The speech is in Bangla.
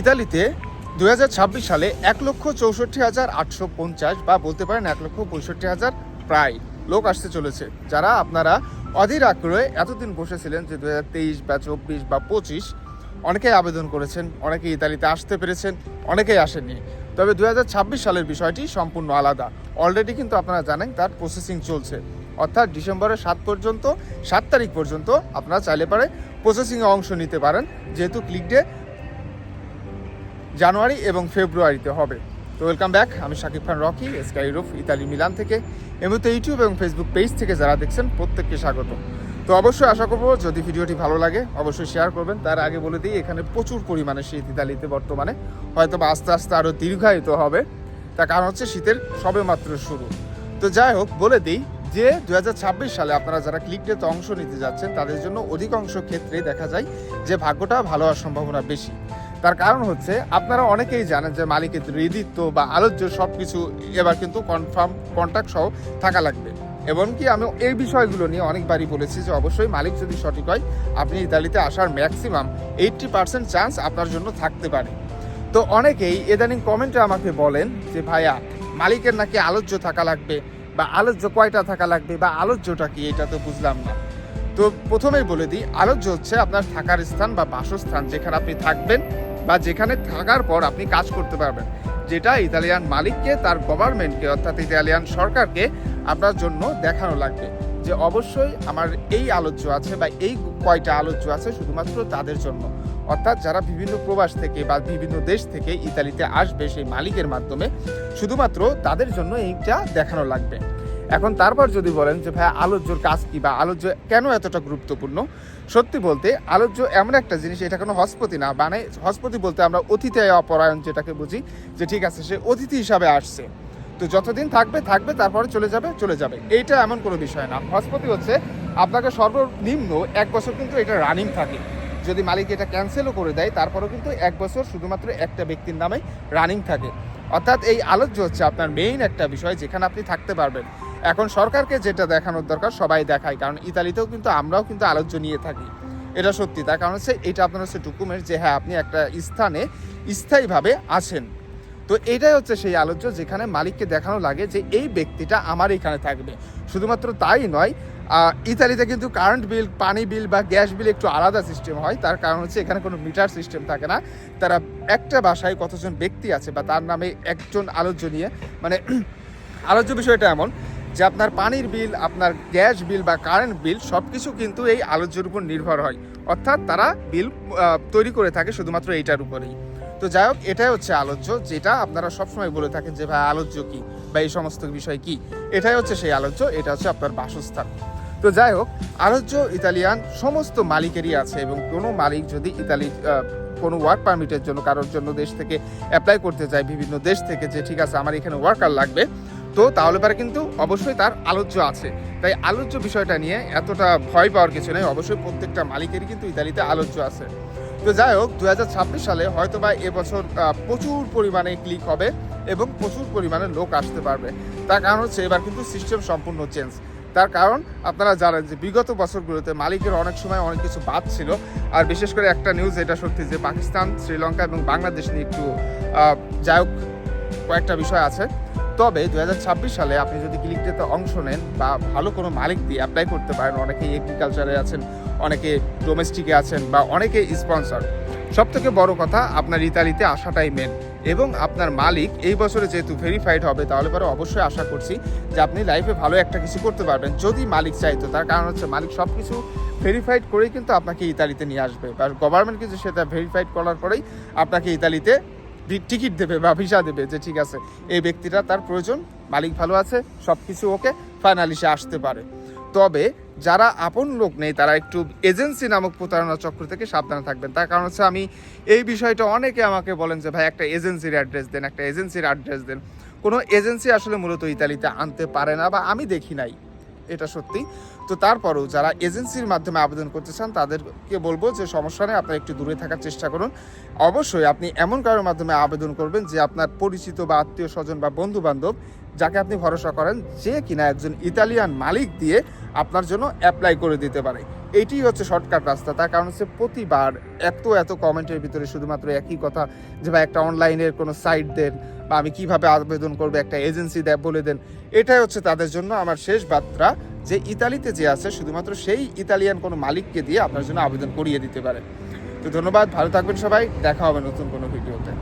ইতালিতে দু হাজার ছাব্বিশ সালে এক লক্ষ চৌষট্টি হাজার আটশো পঞ্চাশ বা বলতে পারেন এক লক্ষ পঁয়ষট্টি হাজার প্রায় লোক আসতে চলেছে, যারা আপনারা অধীর আগ্রহে এতদিন বসেছিলেন যে দু হাজার তেইশ বা চব্বিশ বা পঁচিশ অনেকেই আবেদন করেছেন, অনেকেই ইতালিতে আসতে পেরেছেন, অনেকেই আসেননি। তবে দু হাজার ছাব্বিশ সালের বিষয়টি সম্পূর্ণ আলাদা। অলরেডি কিন্তু আপনারা জানেন তার প্রসেসিং চলছে। অর্থাৎ ডিসেম্বরের সাত পর্যন্ত, সাত তারিখ পর্যন্ত আপনারা চাইলে পারে প্রসেসিংয়ে অংশ নিতে পারেন। যেহেতু ক্লিক ডে জানুয়ারি এবং ফেব্রুয়ারিতে হবে। তো ওয়েলকাম ব্যাক আমি Shakib Khan Rocky sky roof Italy, Milan থেকে। এই মুহূর্তে ইউটিউব এবং ফেসবুক পেজ থেকে যারা দেখছেন, প্রত্যেককে স্বাগত। তো অবশ্যই আশা করব যদি ভিডিওটি ভালো লাগে, অবশ্যই শেয়ার করবেন। তার আগে বলে দিই, এখানে প্রচুর পরিমাণে শীত ইতালিতে বর্তমানে। হয়তো বা আস্তে আস্তে আরও দীর্ঘায়িত হবে। তার কারণ হচ্ছে শীতের সবে মাত্র শুরু। তো যাই হোক, বলে দিই যে দুহাজার ছাব্বিশ সালে আপনারা যারা ক্লিক ডেতে অংশ নিতে যাচ্ছেন, তাদের জন্য অধিকাংশ ক্ষেত্রে দেখা যায় যে ভাগ্যটা ভালো হওয়ার সম্ভাবনা বেশি। তার কারণ হচ্ছে, আপনারা অনেকেই জানেন যে মালিকের হৃদিত্ব বা আলোচ্য সব কিছু এবার কিন্তু কনফার্ম কন্ট্যাক্ট সহ থাকা লাগবে। এমনকি আমি এই বিষয়গুলো নিয়ে অনেকবারই বলেছি যে অবশ্যই মালিক যদি সঠিক হয়, আপনি ইতালিতে আসার ম্যাক্সিমাম এইট্টি পার্সেন্ট চান্স আপনার জন্য থাকতে পারে। তো অনেকেই ইদানিং কমেন্টে আমাকে বলেন যে, ভাইয়া, মালিকের নাকি আলোচ্য থাকা লাগবে বা আলোচ্য কয়টা থাকা লাগবে বা আলোচ্যটা কি? এটা তো বুঝলাম না। তো প্রথমেই বলে দিই, আলোচ্য হচ্ছে আপনার থাকার স্থান বা বাসস্থান যেখানে আপনি থাকবেন বা যেখানে থাকার পর আপনি কাজ করতে পারবেন। যেটা ইতালিয়ান মালিককে, তার গভর্নমেন্টকে অর্থাৎ ইতালিয়ান সরকারকে আপনার জন্য দেখানো লাগবে যে অবশ্যই আমার এই আলোচ্য আছে বা এই কয়টা আলোচ্য আছে শুধুমাত্র তাদের জন্য। অর্থাৎ যারা বিভিন্ন প্রবাস থেকে বা বিভিন্ন দেশ থেকে ইতালিতে আসবে সেই মালিকের মাধ্যমে শুধুমাত্র তাদের জন্য এইটা দেখানো লাগবে। এখন তারপর যদি বলেন যে, ভাই, আলোচ্যর কাজ কি বা আলোচ্য কেন এতটা গুরুত্বপূর্ণ? সত্যি বলতে, আলোচ্য এমন একটা জিনিস, এটা কোনো হসপতি না মানে হসপতি বলতে আমরা অতিথি অপরায়ণ যেটাকে বুঝি, যে ঠিক আছে, সে অতিথি হিসাবে আসছে। তো যতদিন থাকবে থাকবে, তারপরে চলে যাবে চলে যাবে। এইটা এমন কোনো বিষয় না। হসপতি হচ্ছে আপনাকে সর্বনিম্ন এক বছর কিন্তু এটা রানিং থাকে। যদি মালিক এটা ক্যান্সেলও করে দেয়, তারপরেও কিন্তু এক বছর শুধুমাত্র একটা ব্যক্তির নামে রানিং থাকে। অর্থাৎ এই আলোচ্য হচ্ছে আপনার মেইন একটা বিষয়, যেখানে আপনি থাকতে পারবেন। এখন সরকারকে যেটা দেখানোর দরকার, সবাই দেখায়, কারণ ইতালিতেও কিন্তু আমরাও কিন্তু আলোচ্য নিয়ে থাকি। এটা সত্যি, তার কারণ হচ্ছে এটা আপনার হচ্ছে ডকুমেন্ট যে হ্যাঁ আপনি একটা স্থানে স্থায়ীভাবে আছেন। তো এটাই হচ্ছে সেই আলোচ্য যেখানে মালিককে দেখানো লাগে যে এই ব্যক্তিটা আমার এখানে থাকবে। শুধুমাত্র তাই নয় ইতালিতে কিন্তু কারেন্ট বিল পানি বিল বা গ্যাস বিল একটু আলাদা সিস্টেম হয়। তার কারণ হচ্ছে এখানে কোনো মিটার সিস্টেম থাকে না। তারা একটা বাসায় কতজন ব্যক্তি আছে বা তার নামে একজন আলোচ্য নিয়ে মানে আলোচ্য বিষয়টা এমন যে আপনার পানির বিল, আপনার গ্যাস বিল বা কারেন্ট বিল সব কিছু কিন্তু এই আলোচ্যের উপর নির্ভর হয়। অর্থাৎ তারা বিল তৈরি করে থাকে শুধুমাত্র এইটার উপরেই। তো যাই হোক, এটাই হচ্ছে আলোচ্য, যেটা আপনারা সবসময় বলে থাকেন যে, ভাই, আলোচ্য কি? বা এই সমস্ত বিষয় কি? এটাই হচ্ছে সেই আলোচ্য, এটা হচ্ছে আপনার বাসস্থান। তো যাই হোক, আলোচ্য ইতালিয়ান সমস্ত মালিকেরই আছে এবং কোনো মালিক যদি ইতালি কোনো ওয়ার্ক পারমিটের জন্য, কারোর জন্য দেশ থেকে অ্যাপ্লাই করতে চায়, বিভিন্ন দেশ থেকে যে, ঠিক আছে, আমার এখানে ওয়ার্কার লাগবে। তো তাহলে পরে কিন্তু অবশ্যই তার আলোচ্য আছে। তাই আলোচ্য বিষয়টা নিয়ে এতটা ভয় পাওয়ার কিছু নেই। অবশ্যই প্রত্যেকটা মালিকেরই কিন্তু ইতালিতে আলোচ্য আছে। তো যাই হোক দু হাজার ছাব্বিশ সালে হয়তো বা এবছর প্রচুর পরিমাণে ক্লিক হবে এবং প্রচুর পরিমাণে লোক আসতে পারবে। তার কারণ হচ্ছে এবার কিন্তু সিস্টেম সম্পূর্ণ চেঞ্জ তার কারণ আপনারা জানেন যে বিগত বছরগুলোতে মালিকের অনেক সময় অনেক কিছু বাদ ছিল। আর বিশেষ করে একটা নিউজ এটা সত্যি যে পাকিস্তান, শ্রীলঙ্কা এবং বাংলাদেশ নিয়ে একটু যাই হোক, কয়েকটা বিষয় আছে। তবে দু হাজার ছাব্বিশ সালে আপনি যদি ক্লিকটাতে অংশ নেন বা ভালো কোনো মালিক দিয়ে অ্যাপ্লাই করতে পারেন, অনেকে এগ্রিকালচারে আছেন, অনেকে ডোমেস্টিকে আছেন বা অনেকে স্পন্সর সব থেকে বড় কথা, আপনার ইতালিতে আসাটাই মেন এবং আপনার মালিক এই বছরে যেহেতু ভেরিফাইড হবে, তাহলে পরে অবশ্যই আশা করছি যে আপনি লাইফে ভালো একটা কিছু করতে পারবেন। যদি মালিক চাইতো, তার কারণ হচ্ছে মালিক সব কিছু ভেরিফাইড করেই কিন্তু আপনাকে ইতালিতে নিয়ে আসবে। বা গভর্নমেন্ট কিন্তু সেটা ভেরিফাইড করার পরেই আপনাকে ইতালিতে টিকিট দেবে বা ভিসা দেবে যে ঠিক আছে, এই ব্যক্তিটা তার প্রয়োজন, মালিক ভালো আছে সব কিছু ওকে ফাইনালি সে আসতে পারে। তবে যারা আপন লোক নেই, তারা একটু এজেন্সি নামক প্রতারণা চক্র থেকে সাবধানে থাকবেন। তার কারণ হচ্ছে আমি এই বিষয়টা অনেকে আমাকে বলেন যে, ভাই, একটা এজেন্সির অ্যাড্রেস দেন, একটা এজেন্সির অ্যাড্রেস দেন। কোনো এজেন্সি আসলে মূলত ইতালিতে আনতে পারে না বা আমি দেখি নাই। এটা সত্যি। তো তারপরও যারা এজেন্সির মাধ্যমে আবেদন করতে চান, তাদেরকে বলব যে সমস্যা নেই, আপনারা একটু দূরে থাকার চেষ্টা করুন। অবশ্যই আপনি এমন কারোর মাধ্যমে আবেদন করবেন যে আপনার পরিচিত বা আত্মীয় স্বজন বা বন্ধু বান্ধব যাকে আপনি ভরসা করেন যে কিনা একজন ইতালিয়ান মালিক দিয়ে আপনার জন্য অ্যাপ্লাই করে দিতে পারে। এইটি হচ্ছে শর্টকাট রাস্তা। তার কারণ হচ্ছে প্রতিবার এত এত কমেন্টের ভিতরে শুধুমাত্র একই কথা যে ভাই একটা অনলাইনের কোনো সাইট দেন বা আমি কীভাবে আবেদন করব, একটা এজেন্সি দেয় বলে দেন। এটাই হচ্ছে তাদের জন্য আমার শেষ বার্তা যে ইতালিতে যে আছে, শুধুমাত্র সেই ইতালিয়ান কোনো মালিককে দিয়ে আপনার জন্য আবেদন করিয়ে দিতে পারে। তো ধন্যবাদ, ভালো থাকবেন সবাই, দেখা হবে নতুন কোনো ভিডিওতে।